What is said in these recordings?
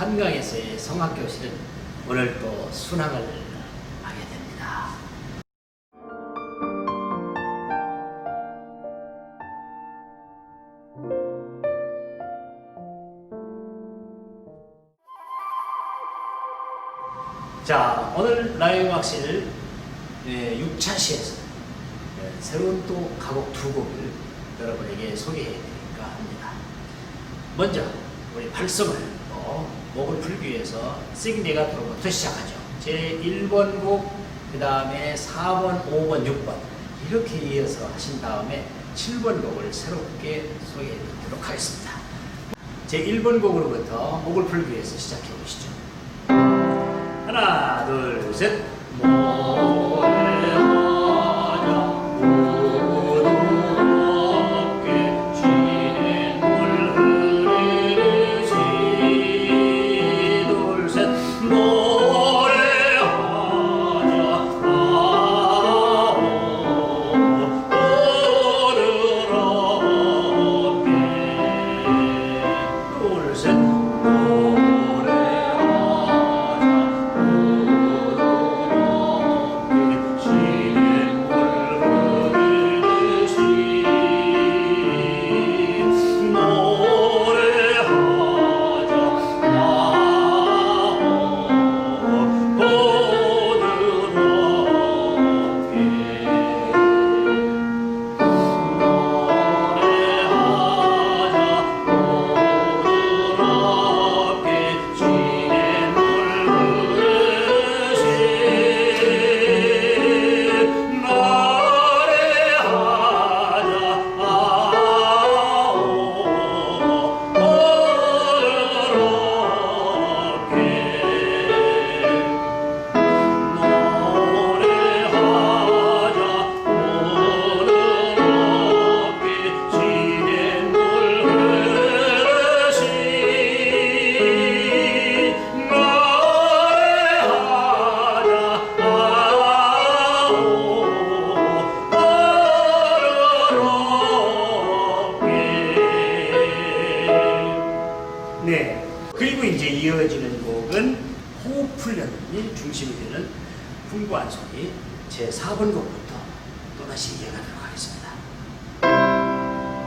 한강에서의 성악교실은 오늘 또 순항을 하게 됩니다. 자, 오늘 나의 막실 6차 시에서 네, 새로운 또 가곡 두 곡을 여러분에게 소개해 드릴까 합니다. 먼저 우리 발성을 또 목을 풀기 위해서 싱네가토로부터 시작하죠. 제 1번 곡, 그 다음에 4번, 5번, 6번 이렇게 이어서 하신 다음에 7번 곡을 새롭게 소개해 드리도록 하겠습니다. 제 1번 곡으로부터 목을 풀기 위해서 시작해 보시죠. 하나, 둘, 셋. 모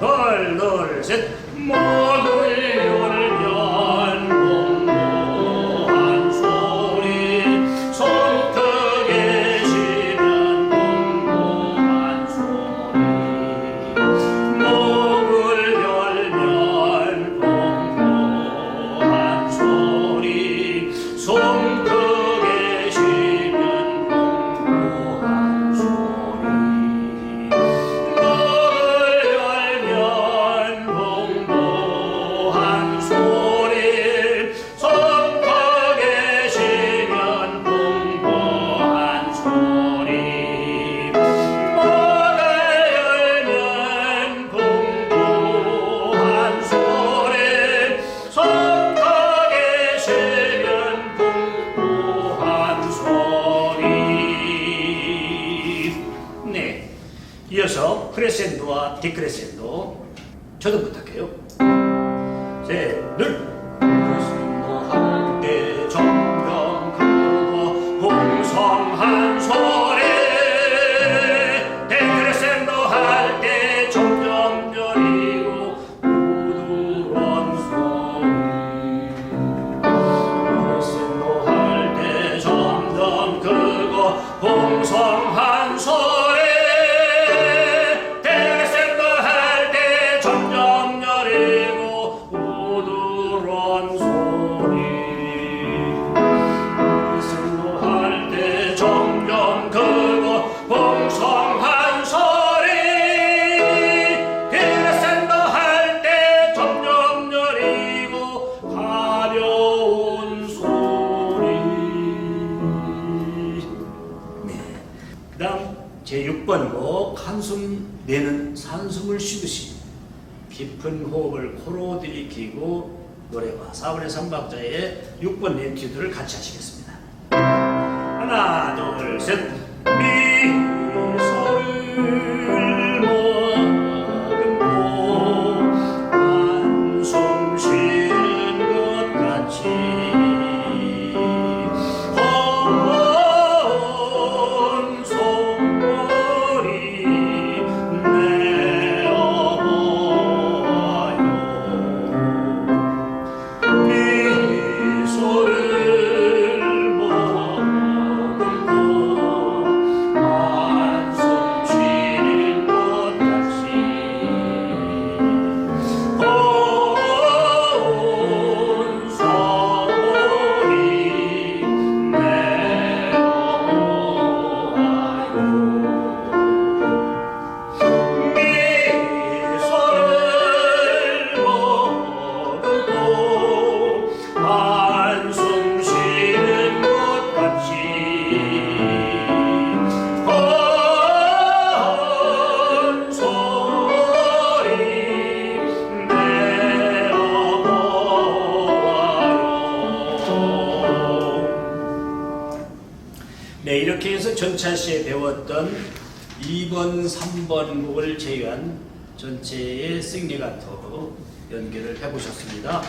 둘, 둘, 셋. 목을 Uh, decreasing. 깊은 호흡을 코로 들이키고 노래와 4분의 3박자의 6번 렌튜드를 같이 하시겠습니다. 하나, 둘, 셋. 미 전차 시에 배웠던 2번, 3번 곡을 제외한 전체의 승리가토로 연결을 해보셨습니다.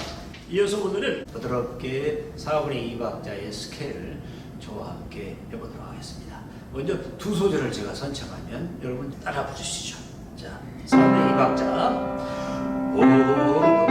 이어서 오늘은 부드럽게 4분의 2박자의 스케일을 저와 함께 해보도록 하겠습니다. 먼저 두 소절을 제가 선창하면 여러분 따라 부르시죠. 자, 4분의 2박자. 부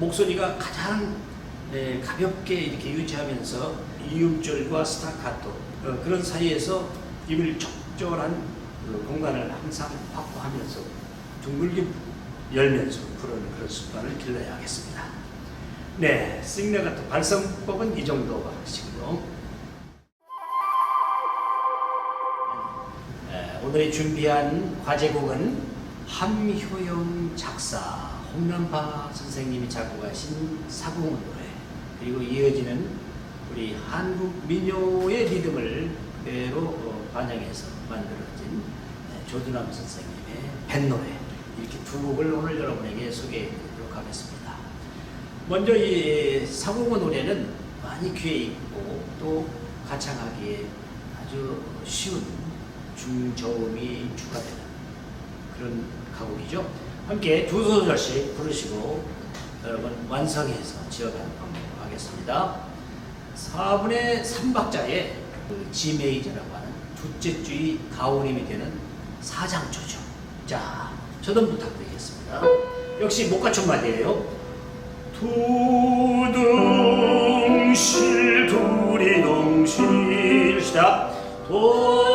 목소리가 가장 예, 가볍게 이렇게 유지하면서 이음줄과 스타카토 어, 그런 사이에서 입을 적절한 그 공간을 항상 확보하면서 둥글게 열면서 부르는 그런 습관을 길러야 하겠습니다. 네, 싱레가토 발성법은 이 정도 하시고요. 에, 오늘 준비한 과제곡은 함효영 작사, 홍남파 선생님이 작곡하신 사궁은 노래 그리고 이어지는 우리 한국 민요의 리듬을 그대로 어, 반영해서 만들어진 에, 조두남 선생님의 뱃노래 이렇게 두 곡을 오늘 여러분에게 소개해드리도록 하겠습니다. 먼저 이 사궁의 노래는 많이 귀에 익고 또 가창하기에 아주 쉬운 중저음이 추가되는 그런 가곡이죠. 함께 두 소절씩 부르시고 여러분 완성해서 지어가는 방법으로 하겠습니다. 4분의 3박자에 그 G 메이저라고 하는 둘째 주의 가오림이 되는 사장조죠. 자, 저도 부탁드리겠습니다. 역시 목가춤 말이에요. 두둥실 두리둥실 시작 동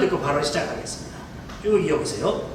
듣고 바로 시작하겠습니다. 쭉 이어보세요.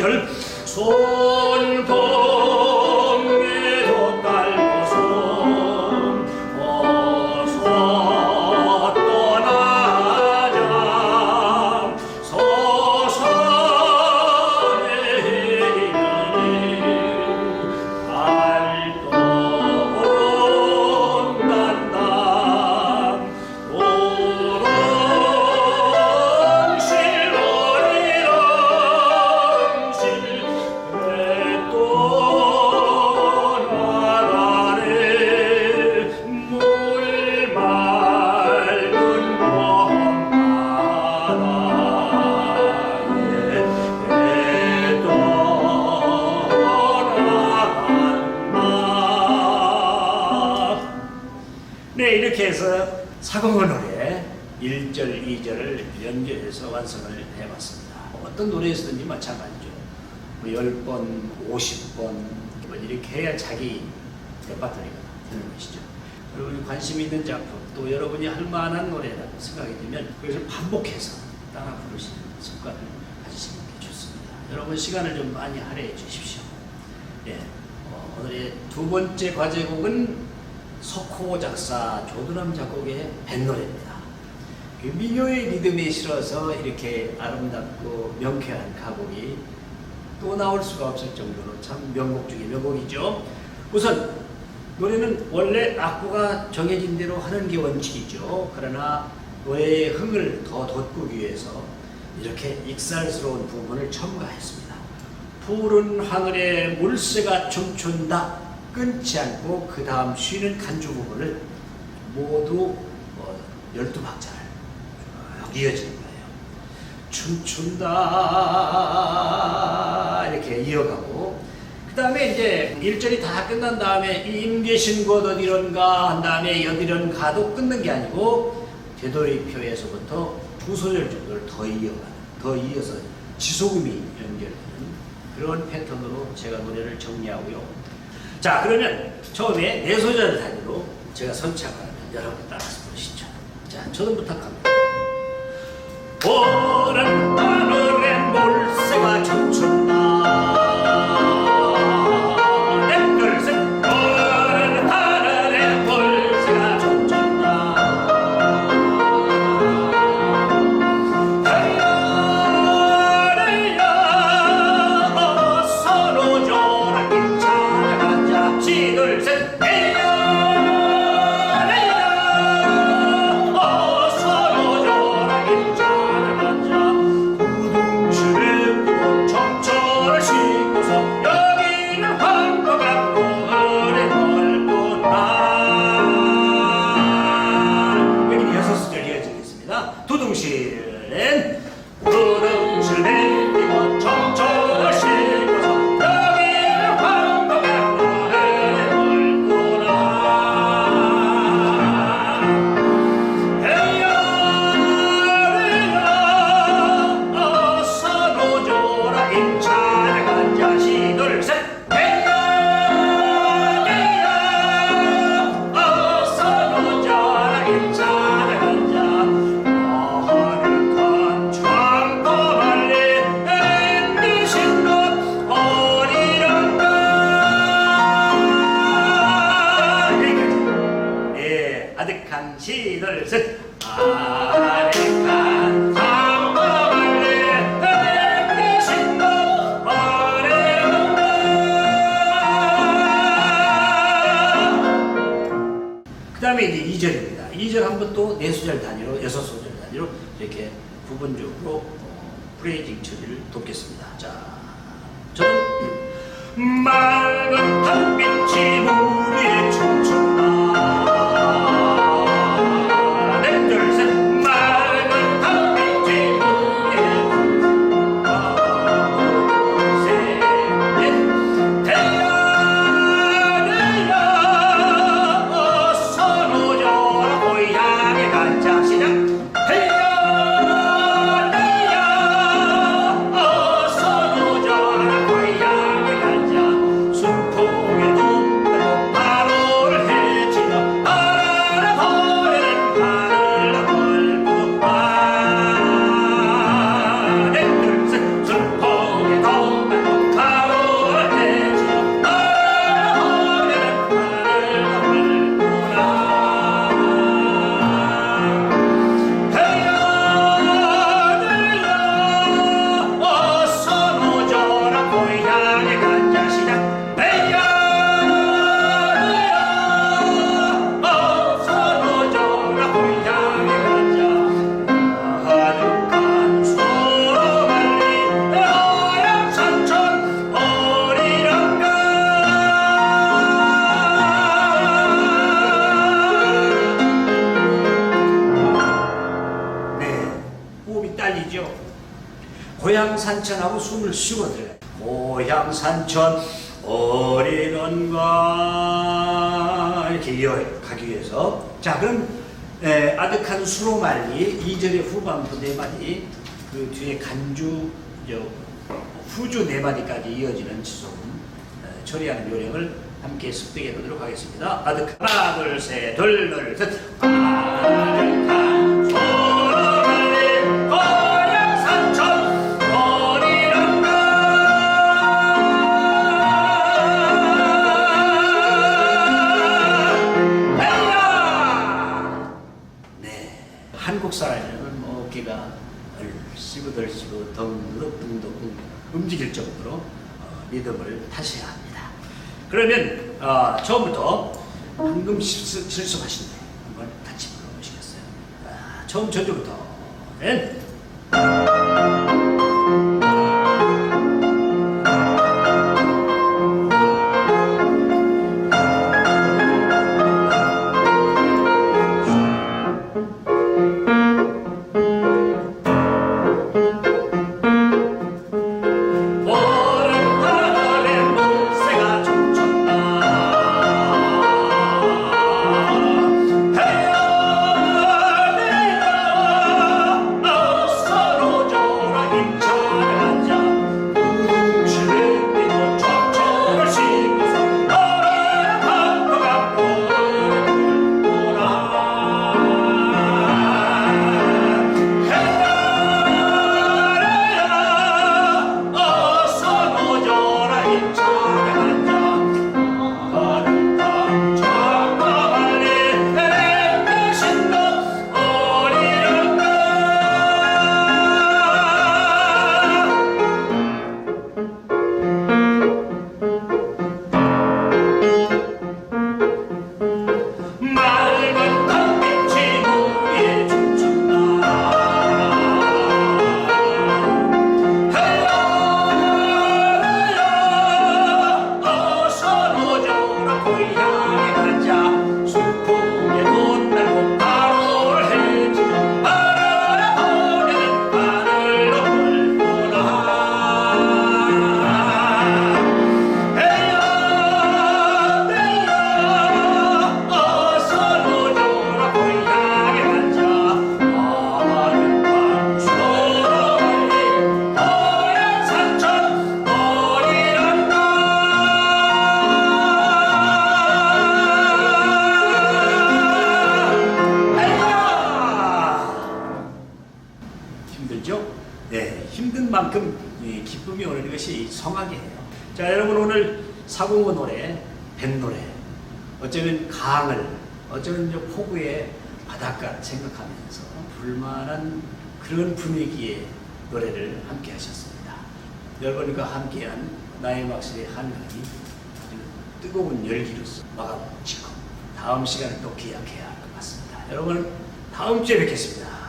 3절 손 네, 이렇게 해서 사공어 노래 1절, 2절을 연결해서 완성을 해봤습니다. 어떤 노래에서든지 마찬가지죠. 뭐 10번, 50번 뭐 이렇게 해야 자기 레파토리가 되는 것이죠. 여러분이 관심 있는 작품 또 여러분이 할 만한 노래라고 생각이 들면 그것을 반복해서 따라 부르시는 습관을 가지시는 게 좋습니다. 여러분 시간을 좀 많이 할애해 주십시오. 예, 어, 오늘의 두 번째 과제곡은 석호 작사 조두남 작곡의 뱃노래입니다. 그 민요의 리듬에 실어서 이렇게 아름답고 명쾌한 가곡이 또 나올 수가 없을 정도로 참 명곡 중에 명곡이죠. 우선 노래는 원래 악보가 정해진 대로 하는 게 원칙이죠. 그러나 노래의 흥을 더 돋구기 위해서 이렇게 익살스러운 부분을 첨가했습니다. 푸른 하늘에 물새가 춤춘다 끊지 않고 그 다음 쉬는 간주 부분을 모두 어, 12박자를 쭉 이어지는 거예요. 춤춘다 이렇게 이어가고 그 다음에 이제 일절이 다 끝난 다음에 임계신 곳 어디론가 한 다음에 여디론가도 끊는 게 아니고 되돌이표에서부터 두 소절 정도를 더 이어가는 더 이어서 지속음이 연결되는 그런 패턴으로 제가 노래를 정리하고요. 자 그러면 처음에 네 소절 단위로 제가 선창하면 여러분 따라서 부르시죠. 자 저는 부탁합니다. 오른 그 다음에 이제 2절입니다. 2절 한번 또 4소절 단위로 6소절 단위로 이렇게 부분적으로 어, 프레이징 처리를 돕겠습니다. 자 저는 맑 산천하고 숨을 쉬고 들어가요. 고향 산천 어리런가 이렇게 이어가기 위해서 자 그럼 에, 아득한 수로말리 2절의 후반부 네 마디 그 뒤에 간주 저, 후주 네 마디까지 이어지는 지속음 에, 처리하는 요령을 함께 습득해 보도록 하겠습니다. 아득 하나 둘셋둘둘셋 정도로 어, 리듬을 타셔야 합니다. 그러면 어, 처음부터 방금 실수, 실수하신 데 한번 같이 불러보시겠어요? 아, 처음 저주부터 는 것이 성악이에요. 자, 여러분 오늘 사공어 노래, 뱃노래, 어쩌면 강을, 어쩌면 저 폭우의 바닷가 생각하면서 불만한 그런 분위기의 노래를 함께 하셨습니다. 여러분과 함께한 나의 막실의 한강이 뜨거운 열기로서 마감 짓고 다음 시간을 또 기약해야 할 것 같습니다. 여러분 다음 주에 뵙겠습니다.